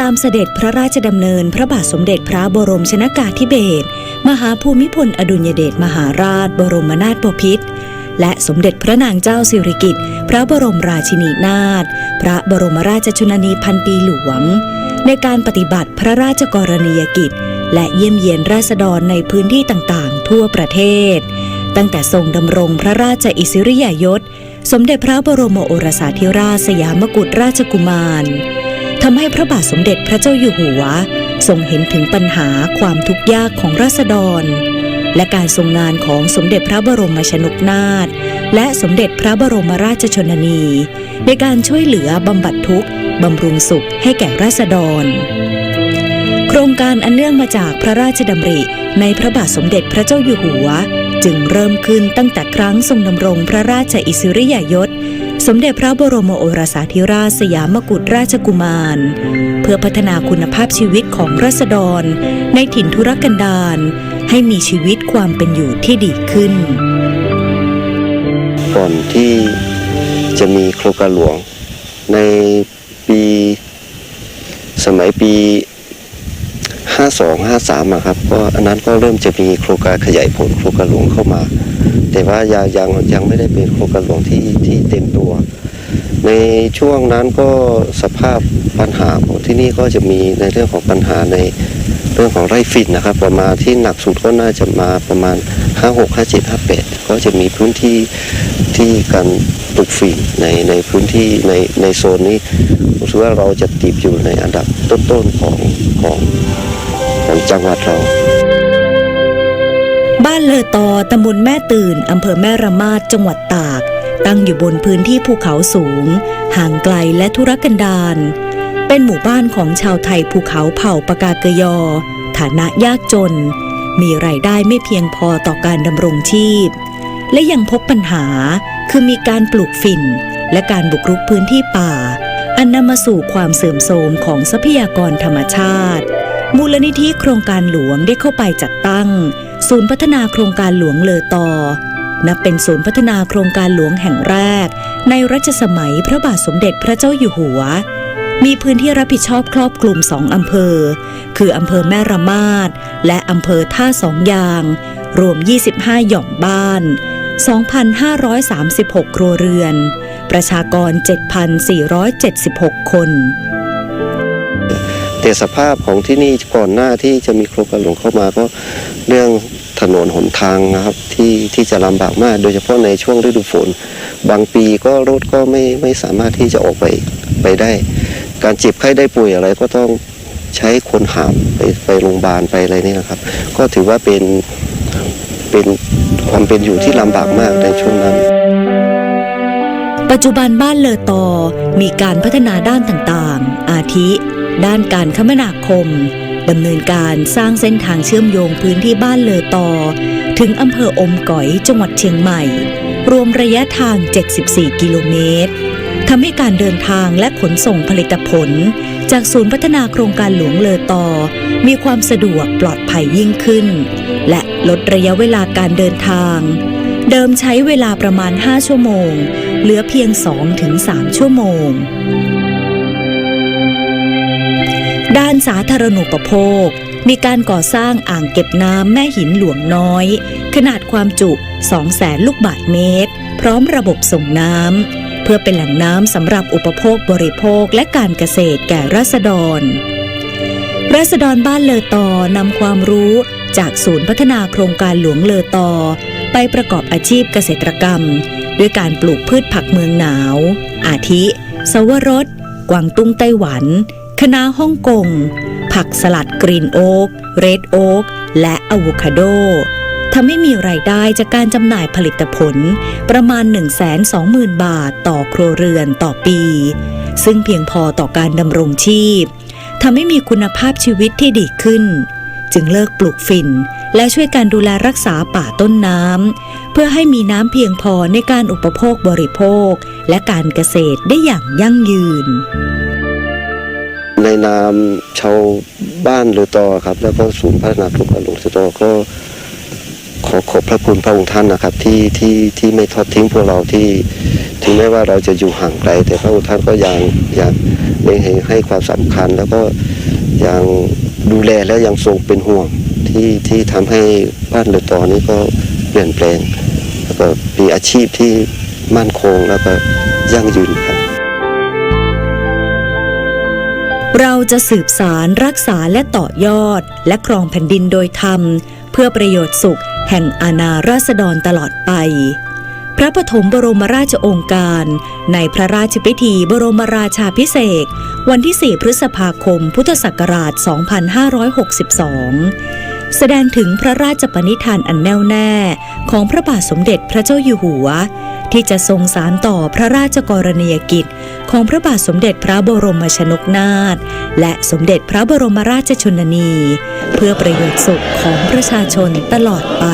ตามเสด็จพระราชดำเนิน พระบาทสมเด็จพระบรมชนากาธิเบศรมหาภูมิพลอดุลยเดชมหาราช บรมนาถบพิตรและสมเด็จพระนางเจ้าสิริกิติ์พระบรมราชินีนาถพระบรมราชชนนีพันปีหลวง ในการปฏิบัติพระราชกรณียกิจ และเยี่ยมเยียนราษฎรในพื้นที่ต่างๆ ทั่วประเทศ ตั้งแต่ทรงดำรงพระราชอิสริยยศ สมเด็จพระบรมโอรสาธิราชสยามกุฎราชกุมาร ทำให้พระบาทสมเด็จพระเจ้าอยู่หัว ทรงเห็นถึงปัญหาความทุกข์ยากของราษฎร และการทรงงานของสมเด็จพระบรมชนกนาถและสมเด็จพระบรมราชชนนี ในการช่วยเหลือบำบัดทุกข์บำรุงสุขให้แก่ราษฎร โครงการอันเนื่องมาจากพระราชดำริในพระบาทสมเด็จพระเจ้าอยู่หัว จึงเริ่มขึ้นตั้งแต่ครั้งทรงดำรงพระราชอิสริยยศ สมเด็จพระบรมโอรสาธิราชสยามกุฎราชกุมาร เพื่อพัฒนาคุณภาพชีวิตของราษฎร ในถิ่นทุรกันดารให้มีชีวิตความเป็นอยู่ที่ดีขึ้น ก่อนที่จะมีโครงการหลวงในปีสมัยปี 52 53อะครับก็อันนั้นก็เริ่มจะมีโครงการขยายผลโครงการหลวงเข้ามา แต่ว่ายังยังยังไม่ได้เป็นโครงการหลวงที่ที่เต็มตัว ในช่วงนั้นก็สภาพปัญหาของที่นี่ก็จะมีในเรื่องของปัญหาในเรื่องของไร่ฝิ่นนะครับ ประมาณที่หนักสุดก็น่าจะมาประมาณ 56 57 58 ก็จะมีพื้นที่ที่การปลูกฝิ่นในในพื้นที่ในในโซนนี้รู้สึกว่าเราจะติดอยู่ในอันดับต้นๆของของของจังหวัดเรา บ้านเลอตอตำบลแม่ตื่นอำเภอแม่ระมาดจังหวัดตาก ตั้งอยู่บนพื้นที่ภูเขาสูง ห่างไกลและทุรกันดารเป็นหมู่บ้านของชาวไทยภูเขาเผ่าปากาเกยอ ฐานะยากจน มีรายได้ไม่เพียงพอต่อการดำรงชีพ และยังพบปัญหาคือมีการปลูกฝิ่น และการบุกรุกพื้นที่ป่า อันนำมาสู่ความเสื่อมโทรมของทรัพยากรธรรมชาติ มูลนิธิโครงการหลวงได้เข้าไปจัดตั้ง ศูนย์พัฒนาโครงการหลวงเลอตอ นับเป็นศูนย์พัฒนาโครงการหลวงแห่งแรก ในรัชสมัยพระบาทสมเด็จพระเจ้าอยู่หัว มีพื้นที่รับผิดชอบครอบคลุมสองอำเภอ คืออำเภอแม่ระมาดและอำเภอท่าสองยาง รวม 25 หย่อมบ้าน 2,536 ครัวเรือน ประชากร 7,476 คน แต่สภาพของที่นี่ก่อนหน้าที่จะมีโครงการหลวงเข้ามาก็เรื่องถนนหนทางนะครับที่ที่จะลำบากมาก โดยเฉพาะในช่วงฤดูฝน บางปีก็รถก็ไม่ไม่สามารถที่จะออกไปไปได้ การเจ็บไข้ได้ป่วยอะไรก็ต้องใช้คนหามไปไปโรงพยาบาลไปอะไรนี่นะครับ ก็ถือว่าเป็นเป็นความเป็นอยู่ที่ลำบากมากในช่วงนั้น ปัจจุบันบ้านเลอตอมีการพัฒนาด้านต่างๆ อาทิ ด้านการคมนาคมดำเนินการสร้างเส้นทางเชื่อมโยงพื้นที่บ้านเลอตอ ถึงอำเภออมก๋อยจังหวัดเชียงใหม่ รวมระยะทาง 74 กิโลเมตรทำให้การเดินทางและขนส่งผลิตผล จากศูนย์พัฒนาโครงการหลวงเลอตอ มีความสะดวกปลอดภัยยิ่งขึ้น และลดระยะเวลาการเดินทาง เดิมใช้เวลาประมาณ 5 ชั่วโมง เหลือเพียง 2-3 ชั่วโมง ด้านสาธารณูปโภค มีการก่อสร้างอ่างเก็บน้ำแม่หินหลวงน้อย ขนาดความจุ 200,000 ลูกบาศก์เมตร พร้อมระบบส่งน้ำ เพื่อเป็นแหล่งน้ำสำหรับอุปโภคบริโภคและการเกษตรแก่ราษฎร ราษฎรบ้านเลอตอนำความรู้จากศูนย์พัฒนาโครงการหลวงเลอตอ ไปประกอบอาชีพเกษตรกรรม ด้วยการปลูกพืชผักเมืองหนาว อาทิ สวรส กวางตุ้งไต้หวัน คะน้าฮ่องกง ผักสลัดกรีนโอ๊กเรดโอ๊กและอะโวคาโดทำให้มีรายได้จากการจำหน่ายผลิตผลประมาณ 120,000 บาทต่อครัวเรือนต่อปี ซึ่งเพียงพอต่อการดำรงชีพทำให้มีคุณภาพชีวิตที่ดีขึ้น จึงเลิกปลูกฝิ่น และช่วยการดูแลรักษาป่าต้นน้ำเพื่อให้มีน้ำเพียงพอในการอุปโภคบริโภค และการเกษตรได้อย่างยั่งยืน ในนามชาวบ้านเรือตอครับ แล้วก็ศูนย์พัฒนาโครงกรหลวงเรือตอก็ขอขอบพระคุณพระองค์ท่านนะครับที่ที่ที่ไม่ทอดทิ้งพวกเราที่ถึงแม้ว่าเราจะอยู่ห่างไกล แต่พระองค์ท่านก็ยังยังเล็งเห็นให้ความสำคัญ แล้วก็ยังดูแลและยังทรงเป็นห่วงที่ที่ทำให้บ้านเรือนตอนนี้ก็เปลี่ยนแปลง แล้วก็มีอาชีพที่มั่นคงแล้วก็ยั่งยืนครับ เราจะสืบสารรักษาและต่อยอด และครองแผ่นดินโดยธรรม เพื่อประโยชน์สุข แห่งอาณาราษฎรตลอดไป พระปฐมบรมราชองค์การ ในพระราชพิธีบรมราชาพิเศษวันที่ 4 พฤษภาคม พุทธศักราช 2562 แสดงถึงพระราชปณิธานอันแน่วแน่ ของพระบาทสมเด็จพระเจ้าอยู่หัว ที่จะทรงสารต่อพระราชกรณียกิจ ของพระบาทสมเด็จพระบรมชนกนาถและสมเด็จพระบรมราชชนนี เพื่อประโยชน์สุขของประชาชนตลอดไป